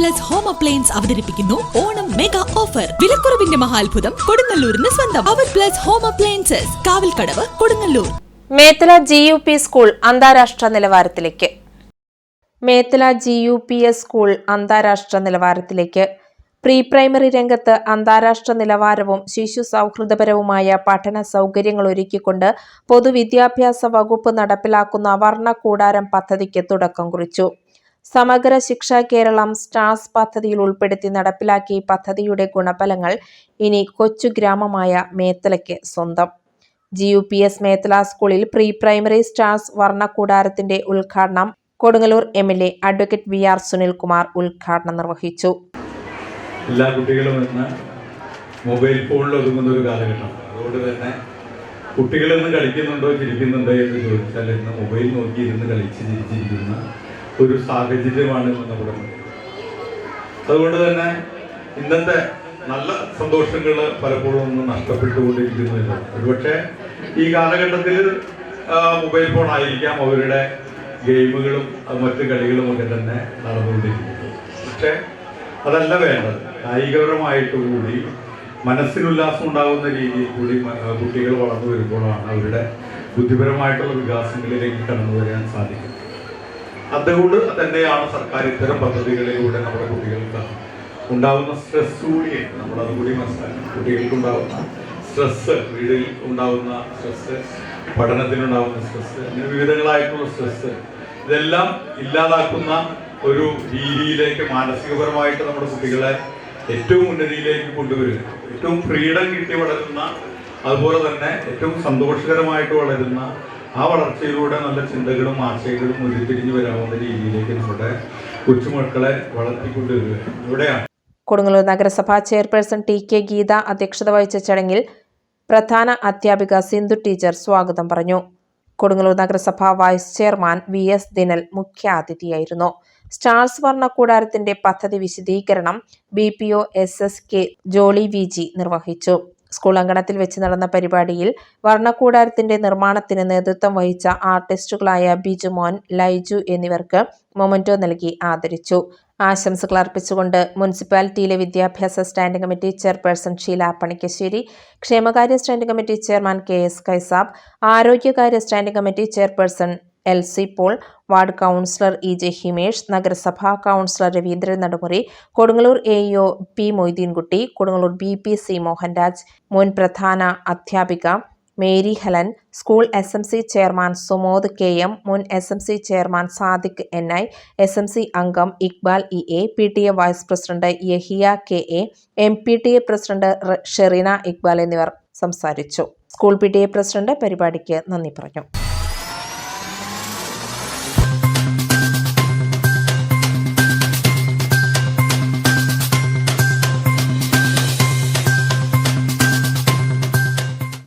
Plus home appliance അവതരിപ്പിക്കുന്നു. Onam mega offer വിലക്കുറവിന്റെ മഹാത്ഭുതം കൊടുങ്ങല്ലൂരിന് സ്വന്തം. അവർ plus home appliances Kavalkadavu Kodungallur. Methala G U P school അന്താരാഷ്ട്ര നിലവാരത്തിലേക്ക്. Methala G U P S school അന്താരാഷ്ട്ര നിലവാരത്തിലേക്ക്. പ്രീ പ്രൈമറി രംഗത്ത് അന്താരാഷ്ട്ര നിലവാരവും ശിശു സൗഹൃദപരവുമായ പഠന സൗകര്യങ്ങൾ ഒരുക്കിക്കൊണ്ട് പൊതുവിദ്യാഭ്യാസ വകുപ്പ് നടപ്പിലാക്കുന്ന വർണ കൂടാരം പദ്ധതിക്ക് തുടക്കം കുറിച്ചു. സമഗ്ര ശിക്ഷ കേരളം സ്റ്റാർസ് പദ്ധതിയിൽ ഉൾപ്പെടുത്തി നടപ്പിലാക്കിയ പദ്ധതിയുടെ ഗുണഫലങ്ങൾ ഇനി കൊച്ചു ഗ്രാമമായ മേത്തലയ്ക്ക് സ്വന്തം. G U P S Methala സ്കൂളിൽ പ്രീ പ്രൈമറി സ്റ്റാർസ് വർണകൂടാരത്തിന്റെ ഉദ്ഘാടനം Kodungallur M L A advocate V R Sunilkumar ഉദ്ഘാടനം നിർവഹിച്ചു. എല്ലാ കുട്ടികളും ഇന്ന് മൊബൈൽ ഫോണിൽ ഒതുങ്ങുന്ന ഒരു കാലഘട്ടം. അതുകൊണ്ട് തന്നെ കുട്ടികൾ ഇന്ന് കളിക്കുന്നുണ്ടോ ചിരിക്കുന്നുണ്ടോ എന്ന് ചോദിച്ചാൽ ഇന്ന് മൊബൈൽ നോക്കി ഇരുന്ന് കളിച്ച് ചിരിച്ചിരിക്കുന്ന ഒരു സാഹചര്യമാണ് നമ്മുടെ അതുകൊണ്ട് തന്നെ ഇന്നത്തെ നല്ല സന്തോഷങ്ങൾ പലപ്പോഴും ഒന്നും നഷ്ടപ്പെട്ടുകൊണ്ടിരിക്കുന്നില്ല ഒരുപക്ഷെ ഈ കാലഘട്ടത്തിൽ മൊബൈൽ ഫോൺ ആയിരിക്കാം അവരുടെ ഗെയിമുകളും മറ്റ് മറ്റു കളികളും ഒക്കെ തന്നെ നടന്നുകൊണ്ടിരിക്കുന്നത്. പക്ഷേ അതല്ല വേണ്ടത്. കായികപരമായിട്ട് കൂടി മനസ്സിനുല്ലാസം ഉണ്ടാകുന്ന രീതിയിൽ കൂടി കുട്ടികൾ വളർന്നു വരുമ്പോഴാണ് അവരുടെ ബുദ്ധിപരമായിട്ടുള്ള വികാസങ്ങളിലേക്ക് കടന്നു വരാൻ സാധിക്കുന്നത്. അതുകൊണ്ട് തന്നെയാണ് സർക്കാർ ഇത്തരം പദ്ധതികളിലൂടെ നമ്മുടെ കുട്ടികൾക്ക് ഉണ്ടാകുന്ന സ്ട്രെസ് കൂടി നമ്മൾ കൂടി മനസ്സിലാക്കി കുട്ടികൾക്ക് ഉണ്ടാകുന്ന സ്ട്രെസ് വീടിൽ ഉണ്ടാകുന്ന സ്ട്രെസ് പഠനത്തിനുണ്ടാകുന്ന സ്ട്രെസ് അങ്ങനെ വിവിധങ്ങളായിട്ടുള്ള സ്ട്രെസ് ഇതെല്ലാം ഇല്ലാതാക്കുന്ന ഒരു രീതിയിലേക്ക് മാനസികപരമായിട്ട് നമ്മുടെ കുട്ടികളെ ഏറ്റവും ഉന്നതിയിലേക്ക് കൊണ്ടുവരിക. ഏറ്റവും ഫ്രീഡം കിട്ടി വളരുന്ന അതുപോലെ തന്നെ ഏറ്റവും സന്തോഷകരമായിട്ട് വളരുന്ന ആ വളർച്ചയിലൂടെ നല്ല ചിന്തകളും ആശയങ്ങളും ഉരുത്തിരിഞ്ഞു വരാവുന്ന രീതിയിലേക്ക് നമ്മുടെ കൊച്ചുമക്കളെ വളർത്തിക്കൊണ്ടുവരിക. ഇവിടെയാണ്. കൊടുങ്ങല്ലൂർ നഗരസഭാ ചെയർപേഴ്സൺ ടി കെ ഗീത അധ്യക്ഷത വഹിച്ച ചടങ്ങിൽ പ്രധാന അധ്യാപിക സിന്ധു ടീച്ചർ സ്വാഗതം പറഞ്ഞു. കൊടുങ്ങല്ലൂർ നഗരസഭാ vice chairman V S Dinal മുഖ്യാതിഥിയായിരുന്നു. Stars വർണ കൂടാരത്തിന്റെ പദ്ധതി വിശദീകരണം B P O S S K Jolly V G നിർവഹിച്ചു. സ്കൂൾ അങ്കണത്തിൽ വെച്ച് നടന്ന പരിപാടിയിൽ വർണക്കൂടാരത്തിന്റെ നിർമ്മാണത്തിന് നേതൃത്വം വഹിച്ച ആർട്ടിസ്റ്റുകളായ ബിജു മോൻ ലൈജു എന്നിവർക്ക് മൊമന്റോ നൽകി ആദരിച്ചു. ആശംസകൾ അർപ്പിച്ചുകൊണ്ട് മുനിസിപ്പാലിറ്റിയിലെ വിദ്യാഭ്യാസ standing committee chairperson Sheela Panikkassery ക്ഷേമകാര്യ standing committee chairman K S Kaisab ആരോഗ്യകാര്യ standing committee chairperson L C Paul ward councillor E J Himesh നഗരസഭാ councillor Raveendran Nadumuri Kodungallur A E O P Moideenkutty Kodungallur B P C Mohanraj മുൻ പ്രധാന അധ്യാപിക Mary Helen school S M C chairman Sumod K M മുൻ S M C chairman Sadiq N I S M C അംഗം Iqbal E A P T A vice president Yahiya K A M P T A president Sherina Iqbal എന്നിവർ സംസാരിച്ചു. School P T A president പരിപാടിക്ക് നന്ദി പറഞ്ഞു.